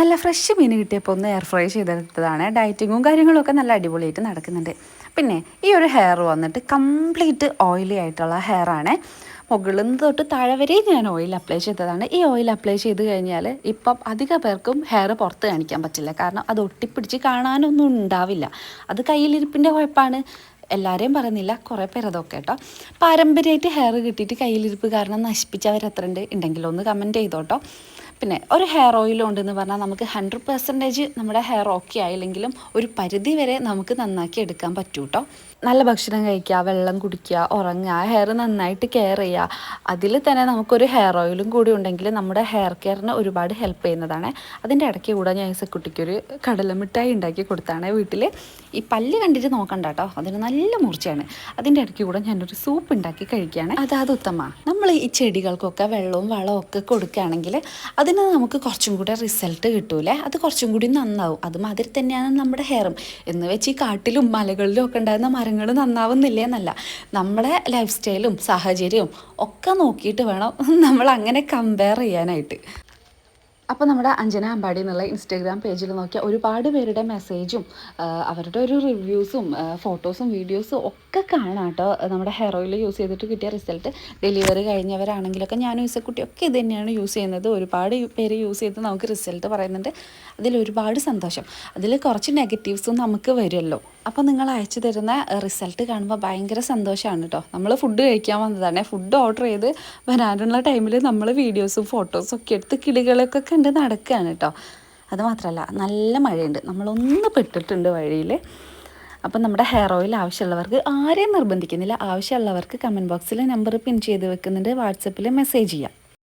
നല്ല ഫ്രഷ് മീൻ കിട്ടിയപ്പോൾ ഒന്ന് എയർ ഫ്രൈ ചെയ്തെടുത്തതാണ്. ഡയറ്റിങ്ങും കാര്യങ്ങളൊക്കെ നല്ല അടിപൊളിയായിട്ട് നടക്കുന്നുണ്ട്. പിന്നെ ഈ ഒരു ഹെയർ വന്നിട്ട് കംപ്ലീറ്റ് ഓയിലി ആയിട്ടുള്ള ഹെയർ ആണ്. മുകളിൽ നിന്ന് തൊട്ട് താഴെ ഞാൻ ഓയിൽ അപ്ലൈ ചെയ്തതാണ്. ഈ ഓയിൽ അപ്ലൈ ചെയ്ത് കഴിഞ്ഞാൽ ഇപ്പം അധിക പേർക്കും ഹെയർ പുറത്ത് കാണിക്കാൻ പറ്റില്ല. കാരണം അത് ഒട്ടിപ്പിടിച്ച് കാണാനൊന്നും ഉണ്ടാവില്ല. അത് കയ്യിലിരിപ്പിന്റെ കുഴപ്പമാണ് എല്ലാവരെയും പറയുന്നില്ല. കുറേ പേർ അതൊക്കെ കേട്ടോ. പാരമ്പര്യമായിട്ട് ഹെയർ കിട്ടിയിട്ട് കയ്യിലിരിപ്പ് കാരണം ഉണ്ട് ഉണ്ടെങ്കിലൊന്ന് കമന്റ് ചെയ്തോട്ടോ. പിന്നെ ഒരു ഹെയർ ഓയിൽ ഉണ്ടെന്ന് പറഞ്ഞാൽ നമുക്ക് ഹൺഡ്രഡ് പെർസെന്റേജ് നമ്മുടെ ഹെയർ ഓക്കെ ആയില്ലെങ്കിലും ഒരു പരിധി വരെ നമുക്ക് നന്നാക്കി എടുക്കാൻ പറ്റൂ കേട്ടോ നല്ല ഭക്ഷണം കഴിക്കുക വെള്ളം കുടിക്കുക ഉറങ്ങുക ഹെയർ നന്നായിട്ട് കെയർ ചെയ്യുക. അതിൽ തന്നെ നമുക്കൊരു ഹെയർ ഓയിലും കൂടി ഉണ്ടെങ്കിൽ നമ്മുടെ ഹെയർ കെയറിന് ഒരുപാട് ഹെൽപ്പ് ചെയ്യുന്നതാണ്. അതിന്റെ ഇടയ്ക്ക് കൂടെ ഞാൻ കുട്ടിക്കൊരു കടലമിഠായി ഉണ്ടാക്കി കൊടുത്താണ് വീട്ടിൽ ഈ പല്ല് കണ്ടിട്ട് നോക്കണ്ട കേട്ടോ അതിന് നല്ല മൂർച്ചയാണ്. അതിന്റെ ഇടയ്ക്ക് കൂടെ ഞാനൊരു സൂപ്പ് ഉണ്ടാക്കി കഴിക്കുകയാണ്. അതാത് ഉത്തമ. നമ്മൾ ഈ ചെടികൾക്കൊക്കെ വെള്ളവും വളവും ഒക്കെ കൊടുക്കുകയാണെങ്കിൽ അതിന് നമുക്ക് കുറച്ചും കൂടെ റിസൾട്ട് കിട്ടൂലേ? അത് കുറച്ചും കൂടി നന്നാവും. അത് മാതിരി തന്നെയാണ് നമ്മുടെ ഹെയറും. എന്ന് വെച്ച് ഈ കാട്ടിലും മലകളിലും ഒക്കെ ഉണ്ടാകുന്ന മരങ്ങൾ നന്നാവുന്നില്ലേ എന്നല്ല നമ്മുടെ ലൈഫ് സ്റ്റൈലും സാഹചര്യവും ഒക്കെ നോക്കിയിട്ട് വേണം നമ്മൾ അങ്ങനെ കമ്പയർ ചെയ്യാനായിട്ട്. അപ്പോൾ നമ്മുടെ അഞ്ജന അമ്പാടി എന്നുള്ള ഇൻസ്റ്റാഗ്രാം പേജിൽ നോക്കിയാൽ ഒരുപാട് പേരുടെ മെസ്സേജും അവരുടെ ഒരു റിവ്യൂസും ഫോട്ടോസും വീഡിയോസും ഒക്കെ കാണാം കേട്ടോ നമ്മുടെ ഹെയർ ഓയിൽ യൂസ് ചെയ്തിട്ട് കിട്ടിയ റിസൾട്ട് ഡെലിവറി കഴിഞ്ഞവരാണെങ്കിലൊക്കെ ഞാനും ഇസക്കുട്ടിയൊക്കെ ഇത് തന്നെയാണ് യൂസ് ചെയ്യുന്നത്. ഒരുപാട് പേര് യൂസ് ചെയ്ത് നമുക്ക് റിസൾട്ട് പറയുന്നുണ്ട്. അതിൽ ഒരുപാട് സന്തോഷം. അതിൽ കുറച്ച് നെഗറ്റീവ്സും നമുക്ക് വരുമല്ലോ. അപ്പോൾ നിങ്ങൾ അയച്ചു തരുന്ന റിസൾട്ട് കാണുമ്പോൾ ഭയങ്കര സന്തോഷമാണ് കേട്ടോ നമ്മൾ ഫുഡ് കഴിക്കാൻ വന്നതാണ്. ഫുഡ് ഓർഡർ ചെയ്ത് വരാനുള്ള ടൈമിൽ നമ്മൾ വീഡിയോസും ഫോട്ടോസും ഒക്കെ എടുത്ത് കിളികളൊക്കെ കണ്ട് നടക്കുകയാണ് കേട്ടോ. അത് മാത്രമല്ല നല്ല മഴയുണ്ട്. നമ്മളൊന്ന് പെട്ടിട്ടുണ്ട് വഴിയിൽ അപ്പം നമ്മുടെ ഹെയർ ഓയിൽ ആവശ്യമുള്ളവർക്ക് ആരെയും നിർബന്ധിക്കുന്നില്ല. ആവശ്യമുള്ളവർക്ക് കമന്റ് ബോക്സിൽ നമ്പർ പിൻ ചെയ്ത് വെക്കുന്നുണ്ട്. വാട്സപ്പിൽ മെസ്സേജ് ചെയ്യാം.